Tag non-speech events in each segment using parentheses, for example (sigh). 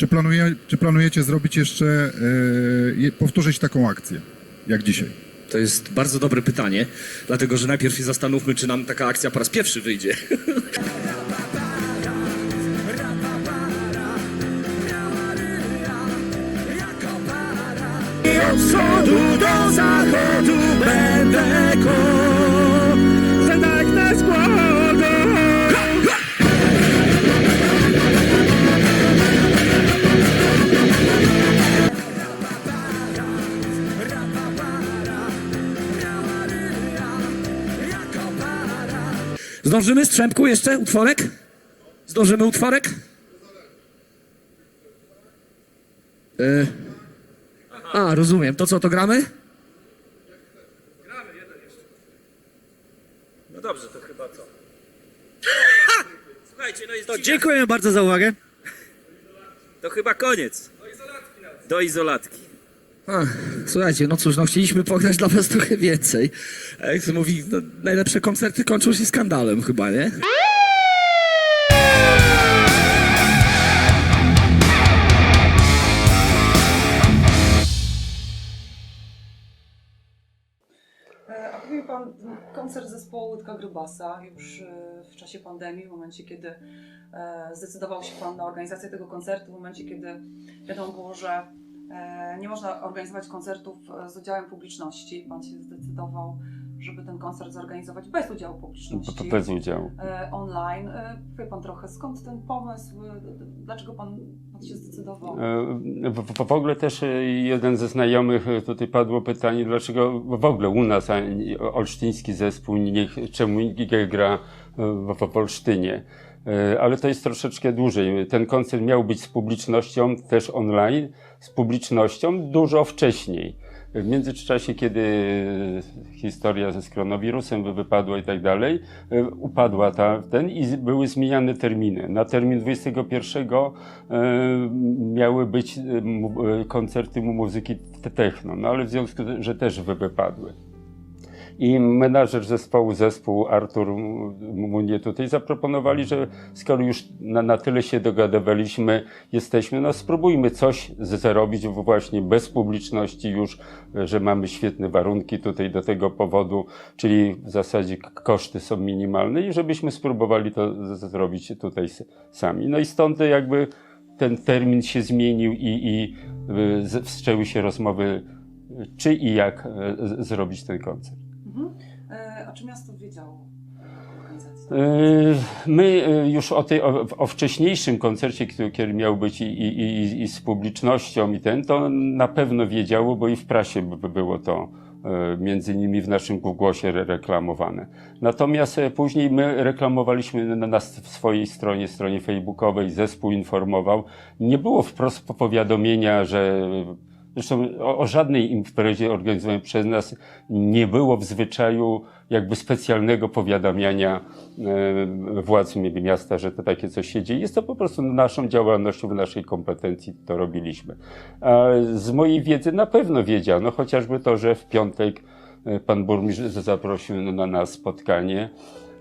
Czy, planuje, czy planujecie zrobić jeszcze, e, powtórzyć taką akcję, jak dzisiaj? To jest bardzo dobre pytanie, dlatego że najpierw się zastanówmy, czy nam taka akcja po raz pierwszy wyjdzie. (laughs) Od wschodu do zachodu będę koł, Zdążymy strzępku jeszcze utworek? Zdążymy utworek? E, a, rozumiem. To co, to gramy? No dobrze, to chyba co? Słuchajcie, no To to, dziękujemy bardzo za uwagę. to chyba koniec. Do izolatki. Słuchajcie, no cóż, no chcieliśmy pograć dla was trochę więcej. Jak to mówi, no, najlepsze koncerty kończą się skandalem chyba, nie? E, A mi Pan, koncert zespołu Łydka Grybasa już e, w czasie pandemii, w momencie kiedy e, zdecydował się Pan na organizację tego koncertu, w momencie kiedy wiadomo było, że nie można organizować koncertów e, z udziałem publiczności. Pan się zdecydował, żeby ten koncert zorganizować bez udziału publiczności. Bez udziału. e, online. E, Powie Pan trochę, skąd ten pomysł, e, dlaczego Pan, pan się zdecydował? E, W, w, w ogóle też e, jeden ze znajomych e, tutaj padło pytanie, dlaczego w ogóle u nas olsztyński zespół nie, czemu nie gra w, w, Olsztynie. E, Ale to jest troszeczkę dłużej. Ten koncert miał być z publicznością też online, z publicznością dużo wcześniej. W międzyczasie, kiedy historia ze skronowirusem wy- wypadła i tak dalej, e, upadła ta, ten i były zmieniane terminy. Na termin 21 e, miały być e, koncerty mu- muzyki te- techno, no ale w związku, że też wy- wypadły. I menadżer zespołu, zespół Artur mnie tutaj zaproponowali, że skoro już na, na tyle się dogadywaliśmy, jesteśmy, no spróbujmy coś zrobić właśnie bez publiczności już, że mamy świetne warunki tutaj do tego powodu, czyli w zasadzie koszty są minimalne i żebyśmy spróbowali to zrobić tutaj sami. No i stąd jakby ten termin się zmienił i, i y, wszczęły się rozmowy, czy i jak z- zrobić ten koncert. Mhm. E, A czy miasto wiedziało? Yy, My yy, już o, tej, o, o wcześniejszym koncercie, który, miał być i, i, i, z publicznością i ten, to na pewno wiedziało, bo i w prasie by- by było to między innymi w naszym głosie re- reklamowane. Natomiast e, później my reklamowaliśmy na, na swojej stronie, stronie facebookowej, zespół informował. Nie było wprost powiadomienia, że Zresztą o, o żadnej imprezie organizowanej przez nas nie było w zwyczaju jakby specjalnego powiadamiania e, władz mi- miasta, że to takie coś się dzieje. Jest to po prostu naszą działalnością, w naszej kompetencji to robiliśmy. A z mojej wiedzy na pewno wiedziano, chociażby to, że w piątek e, pan burmistrz zaprosił na nas spotkanie,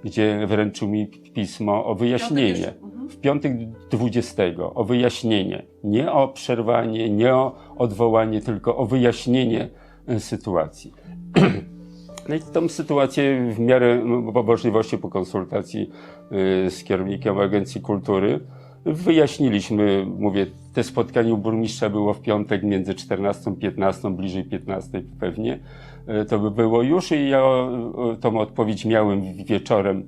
gdzie wręczył mi pismo o wyjaśnienie mhm. w piątek 20 o wyjaśnienie. Nie o przerwanie, nie o odwołanie, tylko o wyjaśnienie e, sytuacji. (clears throat) No i tą sytuację w miarę m, możliwości po konsultacji y, z kierownikiem Agencji Kultury wyjaśniliśmy, mówię, te spotkanie u burmistrza było w piątek między 14 a 15, bliżej 15 pewnie. Y, To by było już i ja y, tą odpowiedź miałem wieczorem y,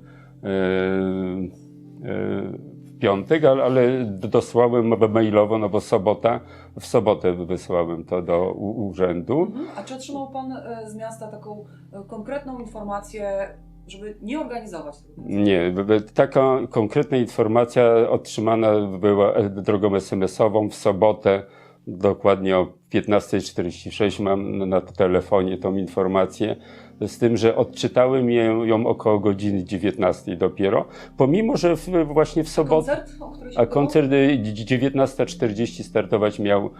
w piątek, ale, dosłałem mailowo, no bo sobota, w sobotę wysłałem to do urzędu. Mhm. A czy otrzymał Pan e, z miasta taką e, konkretną informację, żeby nie organizować tego? Nie, taka konkretna informacja otrzymana była e, drogą SMS-ową w sobotę, dokładnie o 15.46 mam na- telefonie tą informację, z tym, że odczytałem ją, około godziny 19 dopiero, pomimo, że w, właśnie w sobotę... Koncert, A koncert y, dzi- 19.40 startować miał y,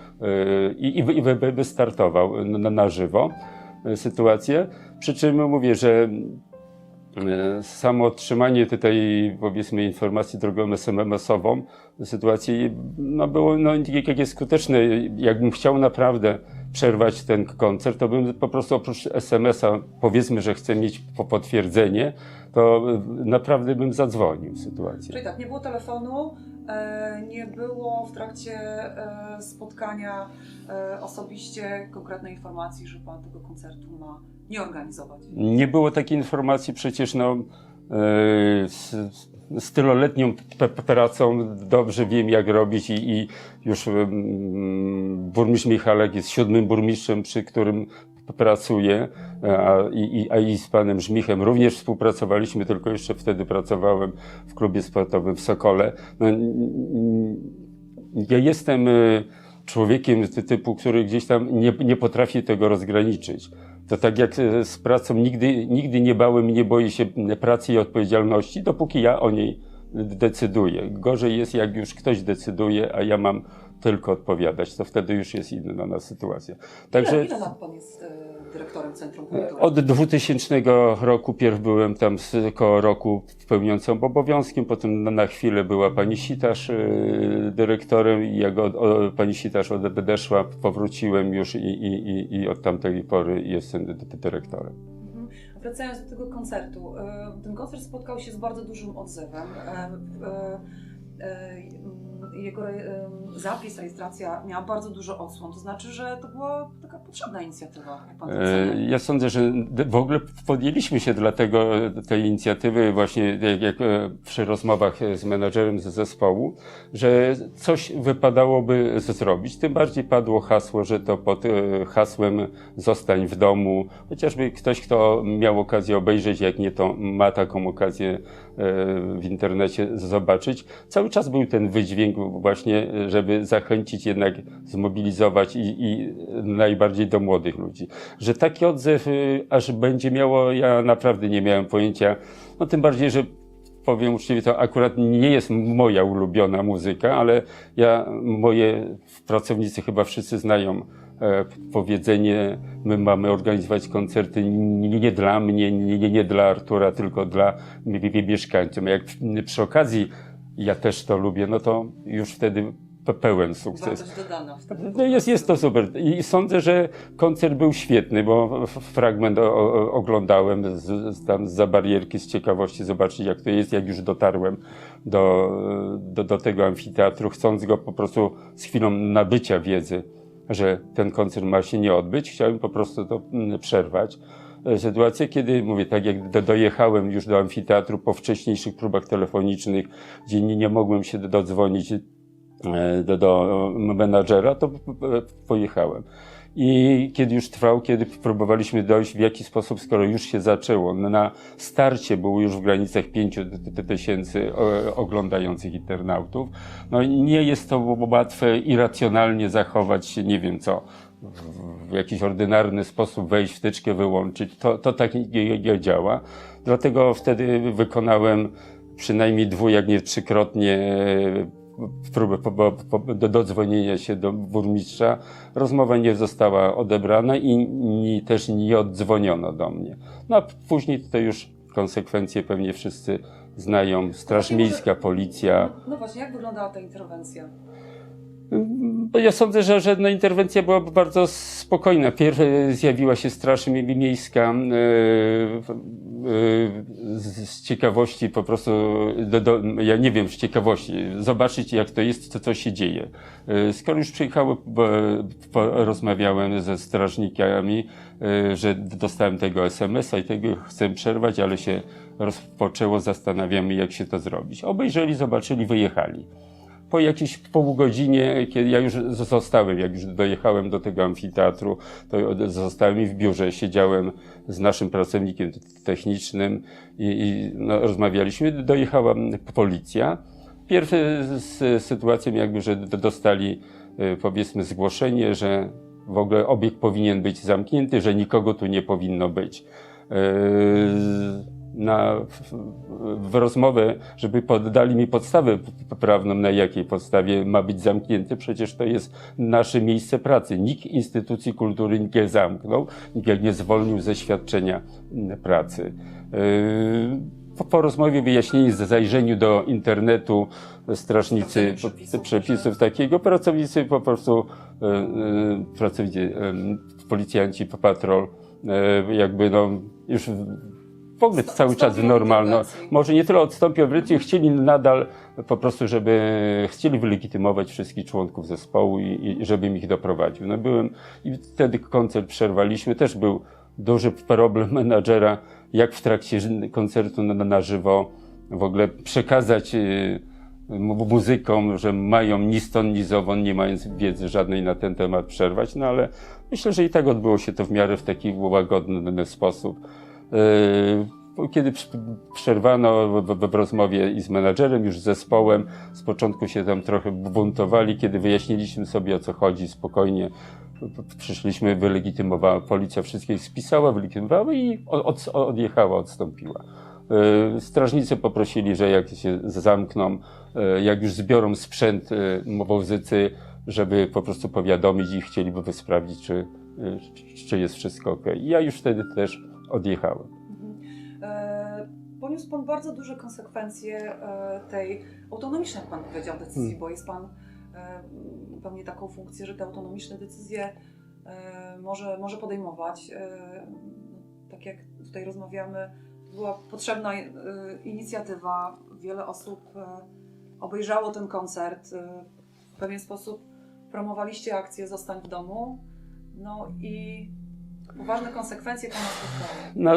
i, i, wy- i wy- wystartował na, na żywo y, sytuację. Przy czym mówię, że samo otrzymanie tutaj, powiedzmy, informacji drogą SMS-ową, sytuacji no, było no, jakie skuteczne. Jakbym chciał naprawdę przerwać ten koncert, to bym po prostu oprócz SMS-a, powiedzmy, że chcę mieć po potwierdzenie, to e, naprawdę bym zadzwonił sytuację. Czyli tak, nie było telefonu, e, nie było w trakcie e, spotkania e, osobiście konkretnej informacji, że pan tego koncertu ma nie organizować. Nie było takiej informacji, przecież no, e, z, z tyloletnią pracą dobrze wiem, jak robić i, i już mm, burmistrz Michalek jest siódmym burmistrzem, przy którym pracuję, a i, a i z panem Żmichem również współpracowaliśmy, tylko jeszcze wtedy pracowałem w klubie sportowym w Sokole. No, ja jestem e, człowiekiem ty- typu, który gdzieś tam nie, nie potrafi tego rozgraniczyć. To tak jak e, z pracą nigdy, nigdy nie bałem i nie boję się pracy i odpowiedzialności, dopóki ja o niej decyduję. Gorzej jest, jak już ktoś decyduje, a ja mam tylko odpowiadać, to wtedy już jest inna sytuacja. Także Ile, ile lat pan jest e, dyrektorem Centrum Kultury? od 2000 roku pierw byłem tam z koło roku pełniącym obowiązkiem, potem na, na chwilę była pani Sitarz y, dyrektorem i jak od, o, pani Sitarz odeszła, powróciłem już i, i, i, i od tamtej pory jestem dy- dy- dyrektorem. Mhm. Wracając do tego koncertu. e, Ten koncert spotkał się z bardzo dużym odzewem. E, mm, Jego e, zapis, rejestracja miała bardzo dużo odsłon. To znaczy, że to była taka potrzebna inicjatywa, jak pan E. Ja sądzę, że w ogóle podjęliśmy się dlatego tej inicjatywy właśnie jak, jak przy rozmowach z menadżerem z zespołu, że coś wypadałoby zrobić. Tym bardziej padło hasło, że to pod hasłem zostań w domu. Chociażby ktoś, kto miał okazję obejrzeć, jak nie to ma taką okazję w internecie zobaczyć. Cały czas był ten wydźwięk właśnie, żeby zachęcić jednak, zmobilizować i, i najbardziej do młodych ludzi. Że taki odzew y, aż będzie miało, ja naprawdę nie miałem pojęcia. No tym bardziej, że powiem uczciwie, to akurat nie jest moja ulubiona muzyka, ale ja, moje pracownicy chyba wszyscy znają e, powiedzenie, my mamy organizować koncerty nie, dla mnie, nie, nie, dla Artura, tylko dla mi- mi- mieszkańców. Jak przy okazji ja też to lubię, no to już wtedy pe- pełen sukces. No jest, jest to super. I sądzę, że koncert był świetny, bo fragment o, o, oglądałem z, z, tam za barierki z ciekawości zobaczyć, jak to jest, jak już dotarłem do, do, do tego amfiteatru, chcąc go po prostu z chwilą nabycia wiedzy, że ten koncert ma się nie odbyć, chciałem po prostu to mm, przerwać. E, Sytuację, kiedy, mówię, tak jak do, dojechałem już do amfiteatru po wcześniejszych próbach telefonicznych, gdzie nie, nie mogłem się dodzwonić e, do, do menadżera, to p- pojechałem. I kiedy już trwał, kiedy próbowaliśmy dojść w jaki sposób, skoro już się zaczęło, no na starcie było już w granicach 5 tysięcy e, oglądających internautów, no nie jest to łatwe irracjonalnie zachować się, nie wiem co, w- jakiś ordynarny sposób wejść, wtyczkę wyłączyć. To, to tak nie, nie, działa. Dlatego wtedy wykonałem przynajmniej dwu, jak nie trzykrotnie próbę po, po, po, do, dodzwonienia się do burmistrza. Rozmowa nie została odebrana i, i też nie oddzwoniono do mnie. No a później to już konsekwencje pewnie wszyscy znają. Straż Miejska, policja. No, no właśnie, jak wyglądała ta interwencja? Bo ja sądzę, że, że no, interwencja była bardzo spokojna. Pierw e, zjawiła się Straż Mie- Miejska e, e, z, ciekawości po prostu, do, do, ja nie wiem, z ciekawości, zobaczyć jak to jest, co, co się dzieje. Skoro już przyjechały, rozmawiałem ze strażnikami, że dostałem tego SMS-a i tego chcę przerwać, ale się rozpoczęło, zastanawiamy jak się to zrobić. Obejrzeli, zobaczyli, wyjechali po jakiejś pół godzinie, kiedy ja już zostałem, jak już dojechałem do tego amfiteatru, to zostałem i w biurze, siedziałem z naszym pracownikiem technicznym i, i no, rozmawialiśmy. Dojechała policja. Pierwsze z sytuacją jakby, że dostali y, powiedzmy zgłoszenie, że w ogóle obiekt powinien być zamknięty, że nikogo tu nie powinno być. Yy, na, w, w rozmowę, żeby poddali mi podstawę prawną, na jakiej podstawie ma być zamknięty. Przecież to jest nasze miejsce pracy. Nikt instytucji kultury nie zamknął, nikt nie zwolnił ze świadczenia mm, pracy. Yy, Po, po rozmowie, wyjaśnieniu, zajrzeniu do internetu strażnicy Sprawdzeniu przepisów, przepisów takiego, pracownicy po prostu, e, e, pracownicy, e, policjanci, patrol, e, jakby no już w- ogóle Odstąpił cały czas normalno, może nie tyle odstąpił od chcieli nadal po prostu, żeby, chcieli wylegitymować wszystkich członków zespołu i, i żebym ich doprowadził. No byłem, i wtedy koncert przerwaliśmy, też był duży problem (laughs) menadżera, jak w trakcie koncertu na, na żywo w ogóle przekazać y, mu- muzykom, że mają ni stąd, ni zowąd, nie mając wiedzy żadnej na ten temat przerwać, no ale myślę, że i tak odbyło się to w miarę w taki łagodny sposób. Yy, Kiedy przerwano w, rozmowie i z menadżerem, już z zespołem, z początku się tam trochę buntowali, kiedy wyjaśniliśmy sobie o co chodzi spokojnie, przyszliśmy, wylegitymowała, policja wszystkich spisała, wylegitymowała i od, od, odjechała, odstąpiła. Yy, Strażnicy poprosili, że jak się zamkną, yy, jak już zbiorą sprzęt wozycy, żeby po prostu powiadomić i chcieliby sprawdzić, czy, czy jest wszystko ok. I ja już wtedy też odjechałem. E, Poniósł Pan bardzo duże konsekwencje e, tej autonomicznej, jak Pan powiedział, decyzji, Hmm. bo jest Pan e, pełni taką funkcję, że te autonomiczne decyzje może, może podejmować. Tak jak tutaj rozmawiamy, była potrzebna inicjatywa. Wiele osób obejrzało ten koncert. W pewien sposób promowaliście akcję Zostań w domu. No i poważne konsekwencje Pana spotkały. No,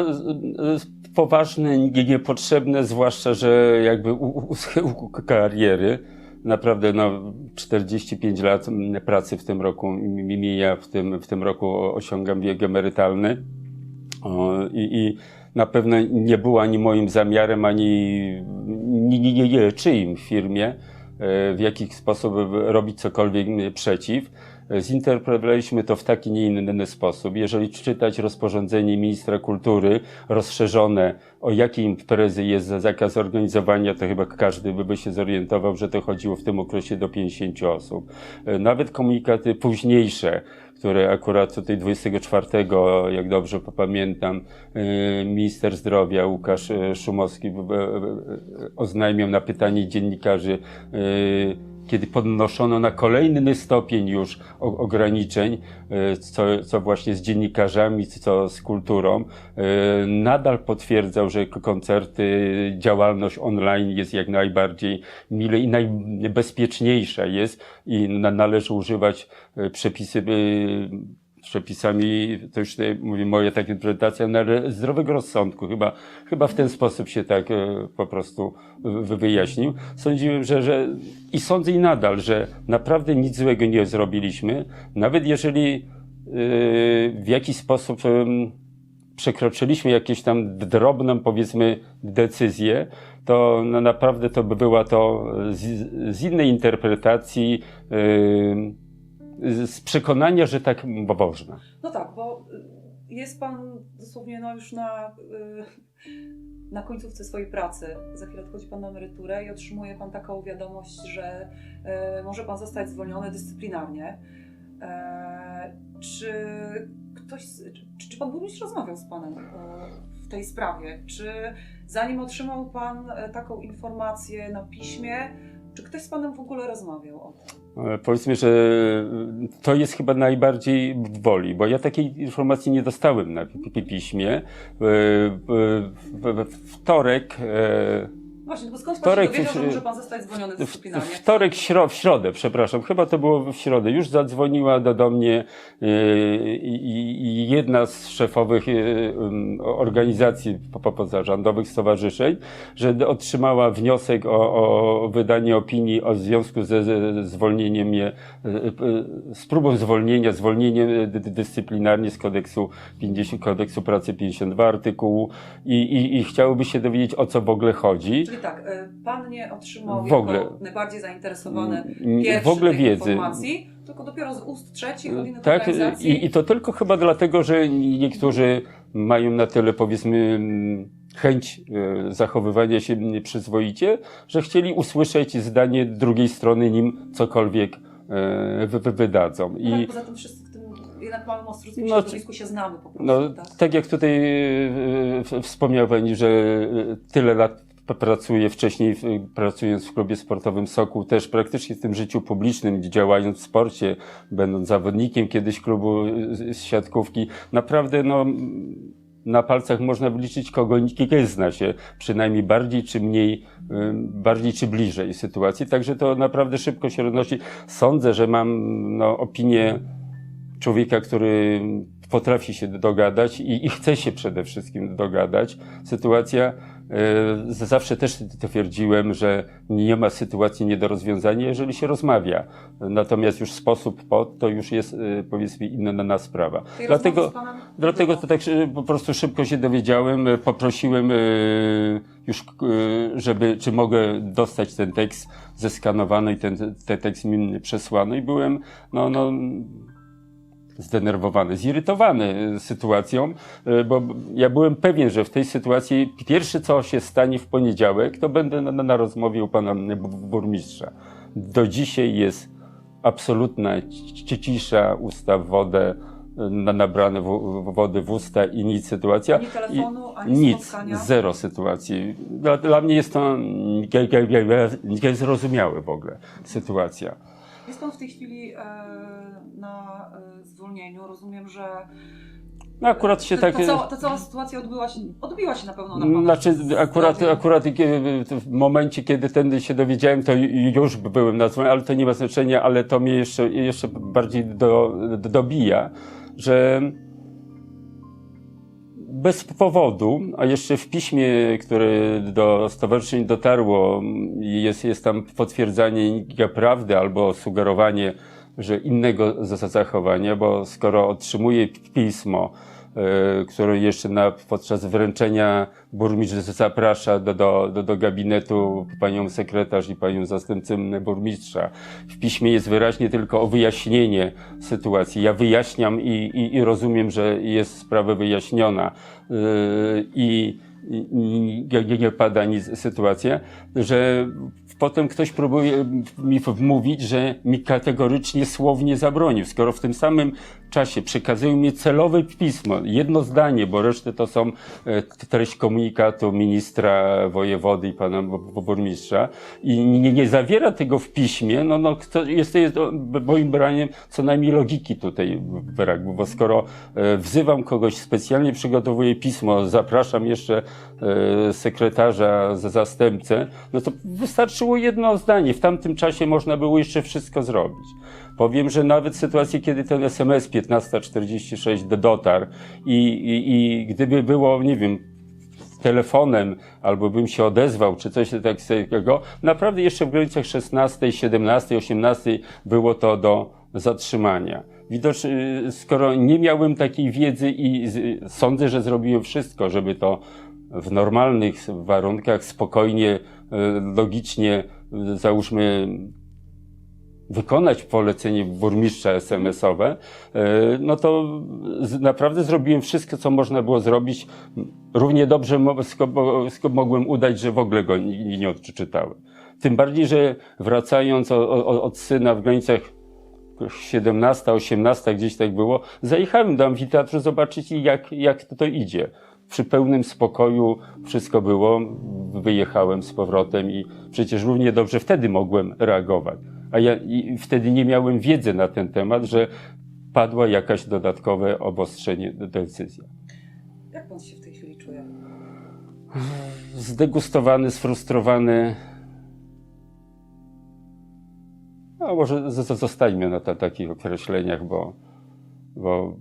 poważne, nie- niepotrzebne, zwłaszcza, że jakby u, u, kariery, naprawdę no, 45 lat mm, pracy w tym roku mi mi mija, w tym, w tym roku osiągam wiek emerytalny i, i na pewno nie było ani moim zamiarem, ani nie, nie, nie, nie czyim firmie, e, w jaki sposób robić cokolwiek m, przeciw. Zinterpretowaliśmy to w taki, nie inny sposób. Jeżeli czytać rozporządzenie ministra kultury rozszerzone, o jakiej imprezy jest za zakaz organizowania, to chyba każdy by się zorientował, że to chodziło w tym okresie do 50 osób. E, Nawet komunikaty późniejsze, które akurat tutaj 24, jak dobrze pamiętam, e, minister zdrowia Łukasz e, Szumowski oznajmiał na pytanie dziennikarzy, kiedy podnoszono na kolejny stopień już ograniczeń, e, co, co właśnie z dziennikarzami, co z kulturą, e, nadal potwierdzał, że koncerty, działalność online jest jak najbardziej mile i najbezpieczniejsza jest i na, należy używać e, przepisy, przepisami, to już tutaj mówię moja taka interpretacja, na re- zdrowego rozsądku. Chyba, chyba w ten sposób się tak e, po prostu wy- wyjaśnił. Sądziłem, że, że i sądzę i nadal, że naprawdę nic złego nie zrobiliśmy, nawet jeżeli e, w jakiś sposób przekroczyliśmy jakieś tam drobną, powiedzmy, decyzję, to no, naprawdę to by była to z, z innej interpretacji, em, z przekonania, że tak można. No tak, bo y, jest Pan dosłownie no już na, y, na końcówce swojej pracy. Za chwilę odchodzi Pan na emeryturę i otrzymuje Pan taką wiadomość, że y, może Pan zostać zwolniony dyscyplinarnie. E, Czy ktoś, czy, czy Pan burmistrz rozmawiał z Panem y, w tej sprawie? Czy zanim otrzymał Pan e, taką informację na piśmie, czy ktoś z Panem w ogóle rozmawiał o tym? E, Powiedzmy, że to jest chyba najbardziej w woli, bo ja takiej informacji nie dostałem na pi- pi- piśmie. E, w- Wtorek, e, Właśnie, bo skąd Wtorek Pan się dowiedział, w- że może Pan zostać zwolniony dyscyplinarnie? wtorek, śro, w środę, przepraszam, chyba to było w środę, już zadzwoniła do, do mnie i i jedna z szefowych em, organizacji po- po- pozarządowych, stowarzyszeń, że otrzymała wniosek o, o wydanie opinii o związku ze, ze zwolnieniem mnie, e, e, z próbą zwolnienia, zwolnieniem dy- dy- dyscyplinarnie z kodeksu 50, kodeksu pracy 52 artykułu i, i, i chciałoby się dowiedzieć o co w ogóle chodzi. Czyli tak, y, pan nie otrzymał W jako ogóle. najbardziej zainteresowany w ogóle wiedzy. informacji, tylko dopiero z ust trzecich od innych Tak, organizacji. i, i to tylko chyba dlatego, że niektórzy mają na tyle, powiedzmy, mm, chęć e, zachowywania się mm, przyzwoicie, że chcieli usłyszeć zdanie drugiej strony, nim cokolwiek e, wy, wy, wydadzą. I... I, poza tym wszyscy w tym jednak małym ostrowskim No, środowisku się znamy po prostu, no, tak? tak jak tutaj e, w- wspomniał Pani, że e, tyle lat pracuję wcześniej, pracując w klubie sportowym Sokół, też praktycznie w tym życiu publicznym, działając w sporcie, będąc zawodnikiem kiedyś klubu e, z siatkówki, naprawdę no, na palcach można wyliczyć kogo nie zna się, przynajmniej bardziej czy mniej, bardziej czy bliżej sytuacji, także to naprawdę szybko się roznosi. Sądzę, że mam no, opinię człowieka, który potrafi się dogadać i, i chce się przede wszystkim dogadać. Sytuacja, zawsze też twierdziłem, że nie ma sytuacji nie do rozwiązania, jeżeli się rozmawia. Natomiast już sposób pod to już jest e, powiedzmy inna sprawa. Tej Dlatego, dlatego to tak e, po prostu szybko się dowiedziałem, e, poprosiłem e, już, e, żeby, czy mogę dostać ten tekst zeskanowany i ten, ten tekst mi przesłano i byłem, no, no, zdenerwowany, zirytowany sytuacją, e, bo ja byłem pewien, że w tej sytuacji pierwsze, co się stanie w poniedziałek, to będę na, na rozmowie u pana bu- burmistrza. Do dzisiaj jest absolutna ci- cisza, usta w wodę, e, na, nabrane wody w usta i nic sytuacja. Ani telefonu, ani nic, spotkania. zero sytuacji. Dla, dla mnie jest to nie- nie- nie- niezrozumiałe w ogóle sytuacja. Jest pan w tej chwili e, na e, zwolnieniu. Rozumiem, że No akurat się ta, tak... ta, cała, ta cała sytuacja odbyła się, odbiła się na pewno na pana Znaczy, akurat, akurat w momencie, kiedy tędy się dowiedziałem, to już byłem na dzwonie, ale to nie ma znaczenia, ale to mnie jeszcze, jeszcze bardziej do, dobija, że bez powodu, a jeszcze w piśmie, które do stowarzyszeń dotarło, jest, jest tam potwierdzanie prawdy albo sugerowanie, że innego za- za- zachowania, bo skoro otrzymuję pismo, e, które jeszcze na, podczas wręczenia burmistrz zaprasza do, do, do, do gabinetu panią sekretarz i panią zastępcę burmistrza. W piśmie jest wyraźnie tylko o wyjaśnienie sytuacji. Ja wyjaśniam i, i, i rozumiem, że jest sprawa wyjaśniona yy, i, i, i nie, pada nic sytuacja, że potem ktoś próbuje mi wmówić, że mi kategorycznie słownie zabronił, skoro w tym samym czasie przekazują mi celowe pismo, jedno zdanie, bo resztę to są e, treść komunikatu ministra wojewody i pana bu- bu- burmistrza i nie, nie zawiera tego w piśmie, no, no to jest, jest moim zdaniem co najmniej logiki tutaj brak, bo skoro e, wzywam kogoś specjalnie, przygotowuję pismo, zapraszam jeszcze sekretarza, za zastępcę, no to wystarczyło jedno zdanie. W tamtym czasie można było jeszcze wszystko zrobić. Powiem, że nawet sytuacje, kiedy ten SMS 1546 do- dotarł i, i, i gdyby było, nie wiem, telefonem, albo bym się odezwał, czy coś takiego, naprawdę jeszcze w granicach 16, 17, 18 było to do zatrzymania. Widocznie, skoro nie miałem takiej wiedzy i sądzę, że zrobiłem wszystko, żeby to w normalnych warunkach, spokojnie, e, logicznie, e, załóżmy, wykonać polecenie burmistrza SMS-owe, e, no to naprawdę zrobiłem wszystko, co można było zrobić. Równie dobrze mogłem udać, że w ogóle go nie, odczytałem. Tym bardziej, że wracając od syna w granicach 17, 18, gdzieś tak było, zajechałem do amfiteatru zobaczyć, jak, jak to idzie. Przy pełnym spokoju wszystko było, wyjechałem z powrotem i przecież równie dobrze wtedy mogłem reagować. A ja wtedy nie miałem wiedzy na ten temat, że padła jakaś dodatkowe obostrzenie, decyzja. Jak pan się w tej chwili czuje? zdegustowany, sfrustrowany. No może zostańmy na ta, takich określeniach, bo, bo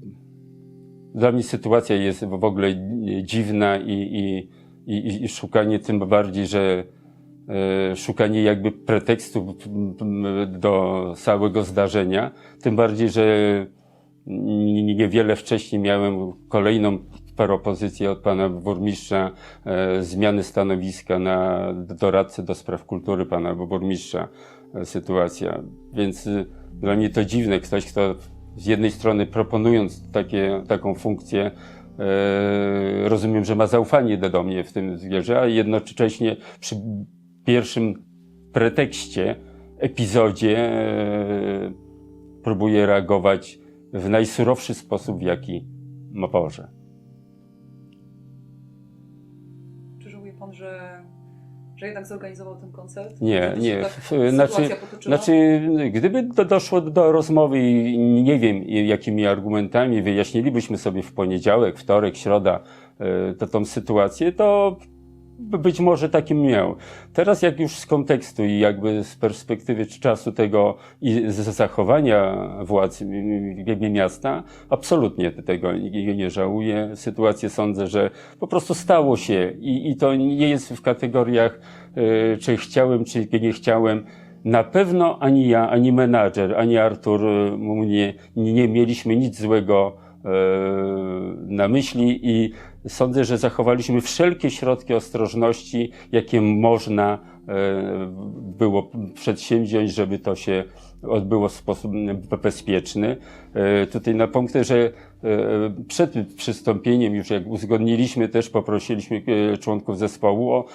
dla mnie sytuacja jest w ogóle dziwna i, i, i, i szukanie tym bardziej, że e, szukanie jakby pretekstu do całego zdarzenia, tym bardziej, że niewiele wcześniej miałem kolejną propozycję od pana burmistrza e, zmiany stanowiska na doradcę do spraw kultury pana burmistrza e, sytuacja. Więc dla mnie to dziwne, ktoś, kto z jednej strony proponując takie, taką funkcję, e, rozumiem, że ma zaufanie do, mnie w tym względzie, a jednocześnie przy pierwszym pretekście, epizodzie e, próbuje reagować w najsurowszy sposób, w jaki może. Czy że jednak zorganizował ten koncert? Nie, nie. tak Znaczy, potoczyła? znaczy, gdyby do, doszło do rozmowy i nie wiem jakimi argumentami wyjaśnilibyśmy sobie w poniedziałek, wtorek, środa e, to tą sytuację, to być może takim miał. Teraz jak już z kontekstu i jakby z perspektywy czasu tego i z zachowania władz miasta, absolutnie tego nie, żałuję. Sytuację sądzę, że po prostu stało się i, i to nie jest w kategoriach, e, czy chciałem, czy nie chciałem. Na pewno ani ja, ani menadżer, ani Artur e, mnie nie, mieliśmy nic złego na myśli i sądzę, że zachowaliśmy wszelkie środki ostrożności, jakie można e, było przedsięwziąć, żeby to się odbyło w sposób bezpieczny. E, Tutaj napomknę, że e, przed przystąpieniem, już jak uzgodniliśmy, też poprosiliśmy e, członków zespołu o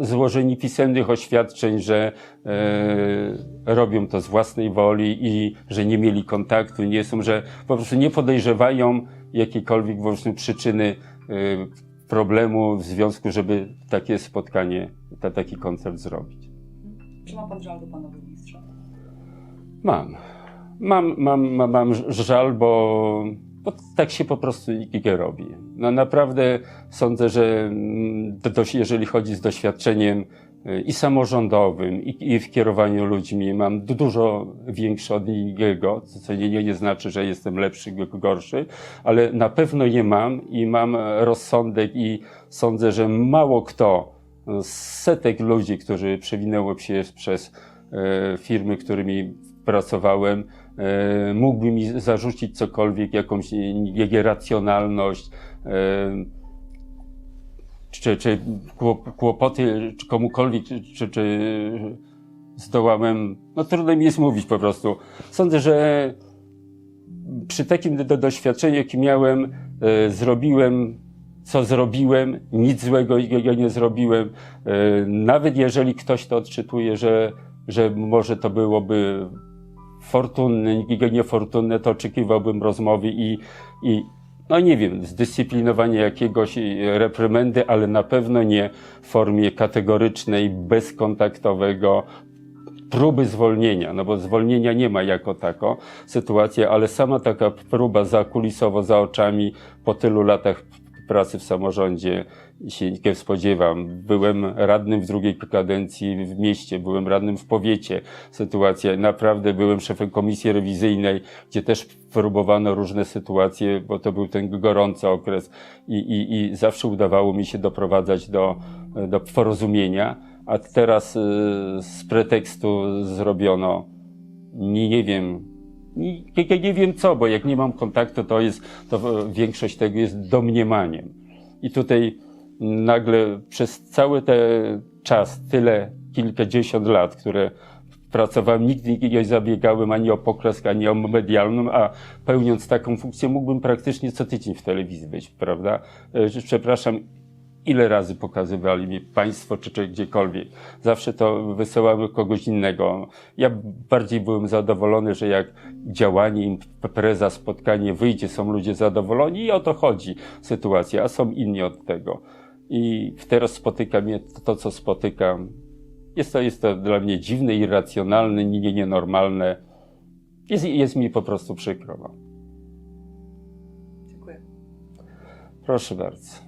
złożenie pisemnych oświadczeń, że e, robią to z własnej woli i że nie mieli kontaktu, nie są, że po prostu nie podejrzewają jakiejkolwiek przyczyny e, problemu w związku, żeby takie spotkanie, ta, taki koncert zrobić. Czy ma pan żal do pana burmistrza? Mam. Mam, mam, mam, mam żal, bo, bo tak się po prostu nie robi. No naprawdę sądzę, że mm, do, do, jeżeli chodzi z doświadczeniem y, i samorządowym, i, i w kierowaniu ludźmi, mam du- dużo większe od niego, co nie, nie, nie znaczy, że jestem lepszy, gorszy, ale na pewno je mam i mam rozsądek i sądzę, że mało kto z setek ludzi, którzy przewinęło się przez e, firmy, którymi pracowałem, e, mógłby mi zarzucić cokolwiek, jakąś nieracjonalność, e, czy, czy kło- kłopoty czy komukolwiek, czy, czy, zdołałem, no trudno mi jest mówić po prostu. Sądzę, że przy takim do, doświadczeniu, jakim miałem, e, zrobiłem, co zrobiłem, nic złego nie zrobiłem. Nawet jeżeli ktoś to odczytuje, że, że może to byłoby fortunne, nie- niefortunne, to oczekiwałbym rozmowy i, i no nie wiem, zdyscyplinowania jakiegoś i reprymendy, ale na pewno nie w formie kategorycznej, bezkontaktowego, próby zwolnienia, no bo zwolnienia nie ma jako tako sytuacja, ale sama taka próba zakulisowo, za oczami po tylu latach pracy w samorządzie się spodziewam. Byłem radnym w drugiej kadencji w mieście, byłem radnym w powiecie. Sytuacja, naprawdę byłem szefem komisji rewizyjnej, gdzie też próbowano różne sytuacje, bo to był ten gorący okres i, i, i zawsze udawało mi się doprowadzać do, do porozumienia, a teraz y, z pretekstu zrobiono nie, nie wiem, nie, nie, nie wiem co, bo jak nie mam kontaktu, to jest, to większość tego jest domniemaniem. I tutaj nagle przez cały ten czas, tyle, kilkadziesiąt lat, które pracowałem, nigdy nie zabiegałem ani o poklask, ani o medialną, a pełniąc taką funkcję mógłbym praktycznie co tydzień w telewizji być, prawda? E, Przepraszam, ile razy pokazywali mi państwo, czy, czy gdziekolwiek. Zawsze to wysyłały kogoś innego. Ja bardziej byłem zadowolony, że jak działanie impreza, spotkanie wyjdzie, są ludzie zadowoleni i o to chodzi sytuacja, a są inni od tego. I teraz spotyka mnie to, co spotykam. Jest to, jest to dla mnie dziwne, irracjonalne, nie, nienormalne. Jest, jest mi po prostu przykro. no. Dziękuję. Proszę bardzo.